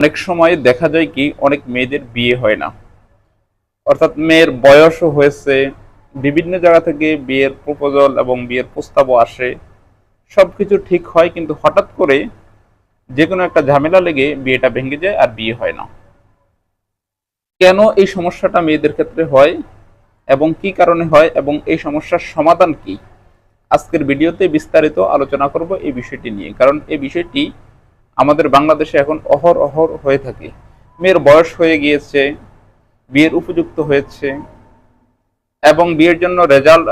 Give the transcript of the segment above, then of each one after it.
অনেক সময় দেখা যায় কি, অনেক মেয়েদের বিয়ে হয় না। অর্থাৎ মেয়ের বয়সও হয়েছে, বিভিন্ন জায়গা থেকে বিয়ের প্রপোজাল এবং বিয়ের প্রস্তাবও আসে। সবকিছু ঠিক হয়, কিন্তু হঠাৎ করে যে কোনো একটা ঝামেলা লেগে বিয়েটা ভেঙে যায় আর বিয়ে হয় না। কেন এই সমস্যাটা মেয়েদের ক্ষেত্রে হয় এবং কি কারণে হয় এবং এই সমস্যার সমাধান কি? আজকের ভিডিওতে বিস্তারিত আলোচনা করব এই বিষয়টি নিয়ে, কারণ এই বিষয়টি আমাদের বাংলাদেশে এখন অহর অহর হয়ে থাকে। মেয়ের বয়স হয়ে গিয়েছে, বিয়ের উপযুক্ত হয়েছে, এবং বিয়ের জন্য রেজাল্ট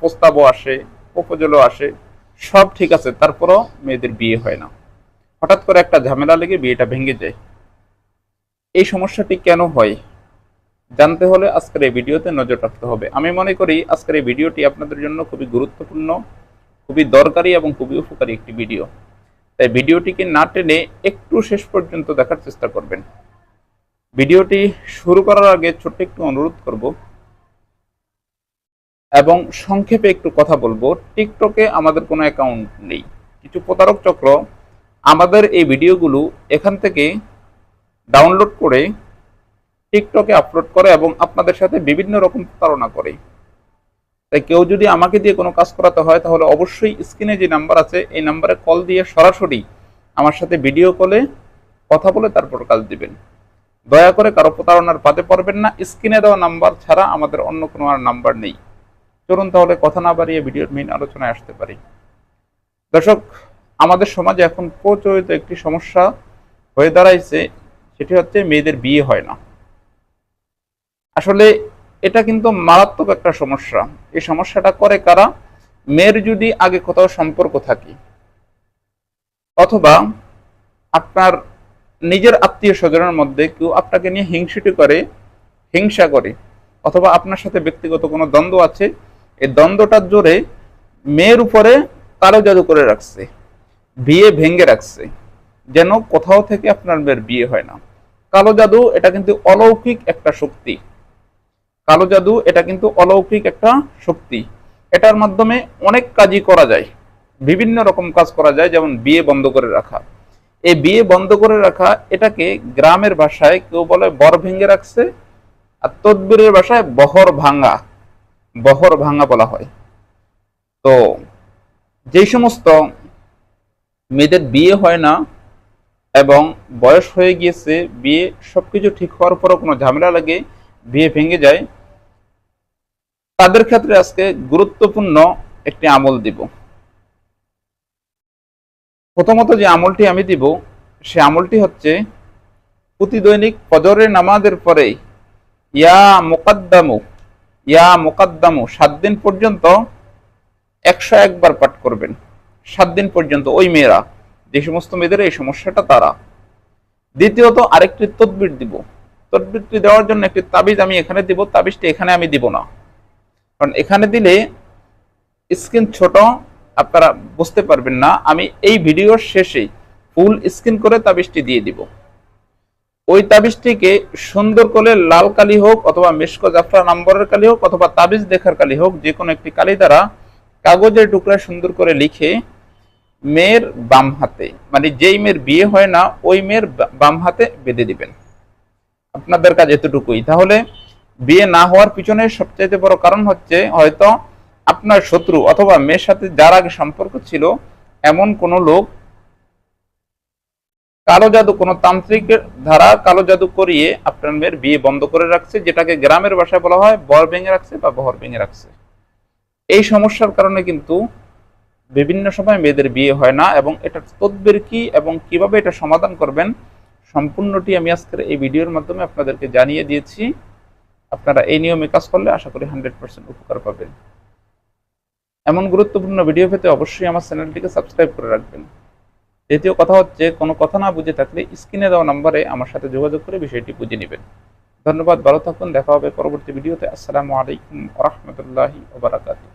প্রস্তাবও আসে, প্রপোজালও আসে, সব ঠিক আছে, তারপরও মেয়েদের বিয়ে হয় না। হঠাৎ করে একটা ঝামেলা লেগে বিয়েটা ভেঙে যায়। এই সমস্যাটি কেন হয়? জানতে হলে আজকের এই ভিডিওতে নজর রাখতে হবে। আমি মনে করি আজকের এই ভিডিওটি আপনাদের জন্য খুবই গুরুত্বপূর্ণ, খুবই দরকারি এবং খুবই উপকারী একটি ভিডিও। তাই ভিডিওটিকে না টেনে একটু শেষ পর্যন্ত দেখার চেষ্টা করবেন। ভিডিওটি শুরু করার আগে ছোট্ট একটু অনুরোধ করব। এবং সংক্ষেপে একটু কথা বলব, টিকটকে আমাদের কোনো অ্যাকাউন্ট নেই। কিছু প্রতারক চক্র আমাদের এই ভিডিওগুলো এখান থেকে ডাউনলোড করে টিকটকে আপলোড করে এবং আপনাদের সাথে বিভিন্ন রকম প্রতারণা করে। তাই কেউ যদি আমাকে দিয়ে কোনো কাজ করাতে হয়, তাহলে অবশ্যই স্ক্রিনে যে নাম্বার আছে, এই নাম্বারে কল দিয়ে সরাসরি আমার সাথে ভিডিও কলে কথা বলে তারপর কাজ দিবেন। দয়া করে কারও প্রতারণার পাতে পারবেন না, স্ক্রিনে দেওয়া নাম্বার ছাড়া আমাদের অন্য কোনো আর নাম্বার নেই। চলুন তাহলে কথা না বাড়িয়ে ভিডিওর মেইন আলোচনায় আসতে পারি। দর্শক, আমাদের সমাজে এখন প্রচলিত একটি সমস্যা হয়ে দাঁড়াইছে, সেটি হচ্ছে মেয়েদের বিয়ে হয় না। আসলে এটা কিন্তু মারাত্মক একটা সমস্যা। এই সমস্যাটা করে কারা? মেয়ের যদি আগে কোথাও সম্পর্ক থাকে, অথবা আপনার নিজের আত্মীয় স্বজনের মধ্যে কেউ আপনাকে নিয়ে হিংসিটি করে, হিংসা করে, অথবা আপনার সাথে ব্যক্তিগত কোনো দ্বন্দ্ব আছে, এই দ্বন্দ্বটার জোরে মেয়ের উপরে কালো জাদু করে রাখছে, বিয়ে ভেঙে রাখছে, যেন কোথাও থেকে আপনার মেয়ের বিয়ে হয় না। কালো জাদু, এটা কিন্তু অলৌকিক একটা শক্তি। কালো জাদু, এটা কিন্তু অলৌকিক একটা শক্তি। এটার মাধ্যমে অনেক কাজই করা যায়। বিভিন্ন রকম কাজ করা যায়, যেমন বিয়ে বন্ধ করে রাখা। এই বিয়ে বন্ধ করে রাখা, এটাকে গ্রামের ভাষায় কেউ বলে বর ভেঙে রাখছে, আর তদবিরের ভাষায় বহর ভাঙা বহর ভাঙা বলা হয়। তো যেই সমস্ত মেয়েদের বিয়ে হয় না এবং বয়স হয়ে গিয়েছে, বিয়ে সবকিছু ঠিক হওয়ার পরও কোনো ঝামেলা লাগে বিয়ে ভেঙে যায়, তাদের ক্ষেত্রে আজকে গুরুত্বপূর্ণ একটি আমল দিব। প্রথমত যে আমলটি আমি দিব, সে আমলটি হচ্ছে প্রতি দৈনিক ফজরের নামাজের পরে ইয়া মোকাদ্দামু ইয়া মোকাদ্দামু, সাত দিন পর্যন্ত একশো একবার পাঠ করবেন। সাত দিন পর্যন্ত ওই মেয়েরা, যে সমস্ত মেয়েদের এই সমস্যাটা তারা। দ্বিতীয়ত আরেকটি তদবির দিব তদবিরটি দেওয়ার জন্য একটি তাবিজ আমি এখানে দিব, তাবিজটি এখানে আমি দিব না। কারণ এখানে দিলে স্ক্রিন ছোট, আপনারা বুঝতে পারবেন না। আমি এই ভিডিওর শেষে ফুল স্ক্রিন করে তাবিজটি দিয়ে দিব। ওই তাবিজটিকে সুন্দর করে লাল কালি হোক অথবা মেশকো জাফরা নম্বরের কালি হোক অথবা তাবিজ দেখার কালি হোক যে কোনো একটি কালি দ্বারা কাগজের টুকরা সুন্দর করে লিখে মেয়ের বাম হাতে মানে যেই মেয়ের বিয়ে হয় না, ওই মেয়ের বাম হাতে বেঁধে দিবেন। আপনাদের কাজ এতটুকুই। তাহলে বিয়ে না হওয়ার পিছনে সবচাইতে বড় কারণ হচ্ছে হয়তো আপনার শত্রু অথবা মেয়ের সাথে যার আগে সম্পর্ক ছিল এমন কোন লোক কালো জাদু, কোন তান্ত্রিকের ধারা কালো জাদু করিয়ে আপনার মেয়ের বিয়ে বন্ধ করে রাখছে, যেটাকে গ্রামের ভাষায় বলা হয় বর ভেঙে রাখছে বা বহর ভেঙে রাখছে। এই সমস্যার কারণে কিন্তু বিভিন্ন সময় মেয়েদের বিয়ে হয় না এবং এটা তদবির কি এবং কীভাবে এটা সমাধান করবেন সম্পূর্ণটি আমি আজকের এই ভিডিওর মাধ্যমে আপনাদেরকে জানিয়ে দিয়েছি। আপনারা এই নিয়মে কাজ করলে আশা করি হান্ড্রেড পার্সেন্ট উপকার পাবেন। এমন গুরুত্বপূর্ণ ভিডিও পেতে অবশ্যই আমার চ্যানেলটিকে সাবস্ক্রাইব করে রাখবেন। দ্বিতীয় কথা হচ্ছে, কোনো কথা না বুঝে থাকলে স্ক্রিনে দেওয়া নম্বরে আমার সাথে যোগাযোগ করে বিষয়টি বুঝে নেবেন। ধন্যবাদ, ভালো থাকুন, দেখা হবে পরবর্তী ভিডিওতে। আসসালামু আলাইকুম রহমতুল্লাহি ওবরাকাতু